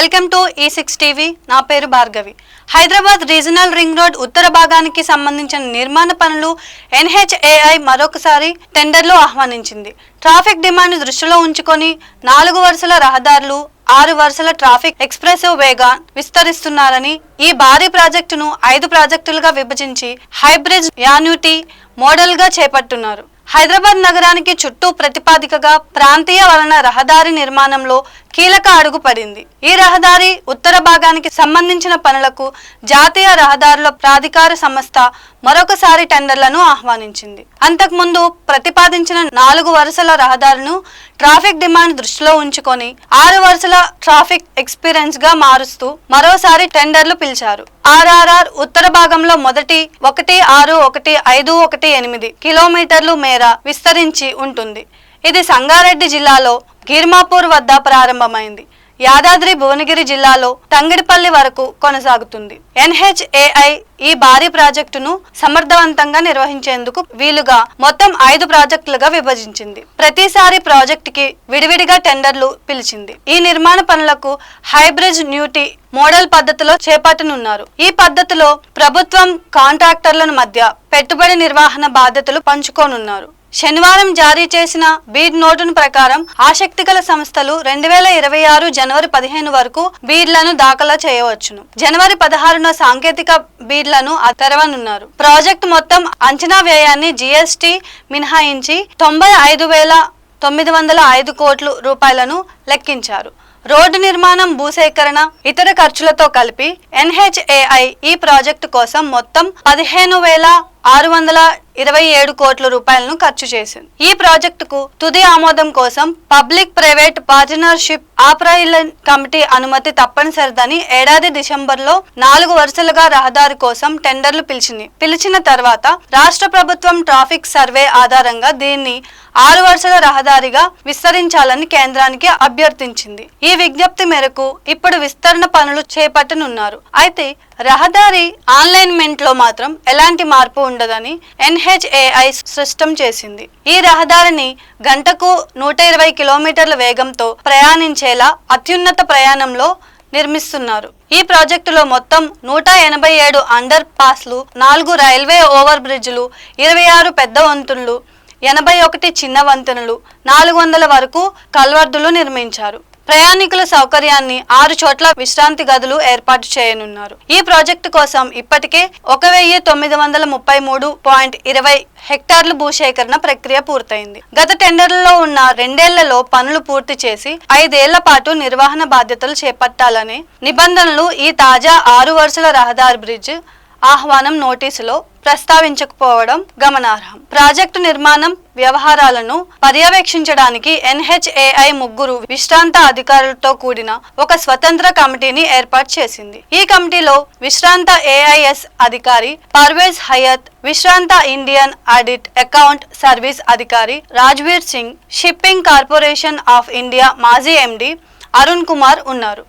Welcome to ఈ six TV నా పేరు Bhargavi. Hyderabad regional ring road ఉత్తర భాగానికి సంబంధించిన నిర్మాణ పనులు ఎన్హెచ్ఏఐ మరొకసారి టెండర్లు ఆహ్వానించింది. ట్రాఫిక్ డిమాండ్ దృష్టిలో ఉంచుకొని నాలుగు వరుసల రహదారులు ఆరు వరుసల ట్రాఫిక్ ఎక్స్ప్రెస్ వేగా విస్తరిస్తున్నారని ఈ భారీ ప్రాజెక్టును ఐదు ప్రాజెక్టులుగా విభజించి హైబ్రిడ్ యాన్యుటీ మోడల్గా చేపట్టున్నారు. హైదరాబాద్ నగరానికి చుట్టూ ప్రతిపాదికగా ప్రాంతీయ వలన రహదారి నిర్మాణంలో కీలక అడుగు పడింది. ఈ రహదారి ఉత్తర భాగానికి సంబంధించిన పనులకు జాతీయ రహదారుల ప్రాధికార సంస్థ మరొకసారి టెండర్లను ఆహ్వానించింది. అంతకుముందు ప్రతిపాదించిన నాలుగు వరుసల రహదారులను ట్రాఫిక్ డిమాండ్ దృష్టిలో ఉంచుకొని ఆరు వరుసల ట్రాఫిక్ ఎక్స్పీరియన్స్గా మారుస్తూ మరోసారి టెండర్లు పిలిచారు. ఆర్ఆర్ఆర్ ఉత్తర భాగంలో మొదటి ఒకటి ఆరు ఒకటి ఐదు ఒకటి ఎనిమిది కిలోమీటర్లు మేర విస్తరించి ఉంటుంది. ఇది సంగారెడ్డి జిల్లాలో గిర్మాపూర్ వద్ద ప్రారంభమైంది. యాదాద్రి భువనగిరి జిల్లాలో తంగిడిపల్లి వరకు కొనసాగుతుంది. ఎన్హెచ్ఏఐ ఈ భారీ ప్రాజెక్టును సమర్థవంతంగా నిర్వహించేందుకు వీలుగా మొత్తం ఐదు ప్రాజెక్టులుగా విభజించింది. ప్రతిసారి ప్రాజెక్టుకి విడివిడిగా టెండర్లు పిలిచింది. ఈ నిర్మాణ పనులకు హైబ్రిడ్ న్యూటీ మోడల్ పద్ధతిలో చేపట్టనున్నారు. ఈ పద్ధతిలో ప్రభుత్వం కాంట్రాక్టర్ల మధ్య పెట్టుబడి నిర్వహణ బాధ్యతలు పంచుకోనున్నారు. శనివారం జారీ చేసిన బీడ్ నోటును ప్రకారం ఆసక్తిగల సంస్థలు రెండు వేల ఇరవై ఆరు జనవరి పదిహేను వరకు బీడ్లను దాఖలా చేయవచ్చును. జనవరి పదహారున సాంకేతిక బీడ్లను తెరవనున్నారు. ప్రాజెక్టు మొత్తం అంచనా వ్యయాన్ని జీఎస్టీ మినహాయించి తొంభై ఐదు వేల తొమ్మిది వందల ఐదు కోట్లు రూపాయలను లెక్కించారు. రోడ్డు నిర్మాణం భూసేకరణ ఇతర ఖర్చులతో కలిపి ఎన్హెచ్ఏఐ ఈ ప్రాజెక్టు కోసం మొత్తం పదిహేను వేల ఆరు వందల ఇరవై ఏడు కోట్ల రూపాయలను ఖర్చు చేసింది. ఈ ప్రాజెక్టుకు తుది ఆమోదం కోసం public private partnership operation committee అనుమతి తప్పనిసరిదని ఏడాది డిసెంబర్లో నాలుగు వరుసలుగా రహదారి కోసం టెండర్లు పిలిచింది. పిలిచిన తర్వాత రాష్ట్ర ప్రభుత్వం ట్రాఫిక్ సర్వే ఆధారంగా దీన్ని ఆరు వరుసల రహదారిగా విస్తరించాలని కేంద్రానికి అభ్యర్థించింది. ఈ విజ్ఞప్తి మేరకు ఇప్పుడు విస్తరణ పనులు చేపట్టనున్నారు. అయితే రహదారి ఆన్లైన్మెంట్లో మాత్రం ఎలాంటి మార్పు ఉండదని ఎన్హెచ్ఏఐ స్పష్టం చేసింది. ఈ రహదారిని గంటకు నూట ఇరవై కిలోమీటర్ల వేగంతో ప్రయాణించేలా అత్యున్నత ప్రయాణంలో నిర్మిస్తున్నారు. ఈ ప్రాజెక్టులో మొత్తం నూట ఎనభై ఏడు అండర్ పాస్లు నాలుగు రైల్వే ఓవర్ బ్రిడ్జ్లు ఇరవై ఆరు పెద్ద వంతులు ఎనభై ఒకటి చిన్న వంతెనలు నాలుగు వందల వరకు కల్వర్దులు నిర్మించారు. ప్రయాణికుల సౌకర్యాన్ని ఆరు చోట్ల విశ్రాంతి గదులు ఏర్పాటు చేయనున్నారు. ఈ ప్రాజెక్టు కోసం ఇప్పటికే ఒక వెయ్యి తొమ్మిది వందల ముప్పై మూడు పాయింట్ ఇరవై హెక్టార్లు భూసేకరణ ప్రక్రియ పూర్తయింది. గత టెండర్లలో ఉన్న రెండేళ్ళలో పనులు పూర్తి చేసి ఐదేళ్ళ పాటు నిర్వహణ బాధ్యతలు చేపట్టాలనే నిబంధనలు ఈ తాజా ఆరు వరుసల రహదారి బ్రిడ్జ్ ఆహ్వానం నోటీసులో ప్రస్తావించకపోవడం గమనార్హం. ప్రాజెక్టు నిర్మాణం వ్యవహారాలను పర్యవేక్షించడానికి ఎన్హెచ్ఏఐ ముగ్గురు విశ్రాంత అధికారులతో కూడిన ఒక స్వతంత్ర కమిటీని ఏర్పాటు చేసింది. ఈ కమిటీలో విశ్రాంత ఏఐఎస్ అధికారి పర్వేజ్ హయత్ విశ్రాంత ఇండియన్ ఆడిట్ అకౌంట్ సర్వీస్ అధికారి Rajveer Singh shipping corporation of India మాజీ ఎండి అరుణ్ కుమార్ ఉన్నారు.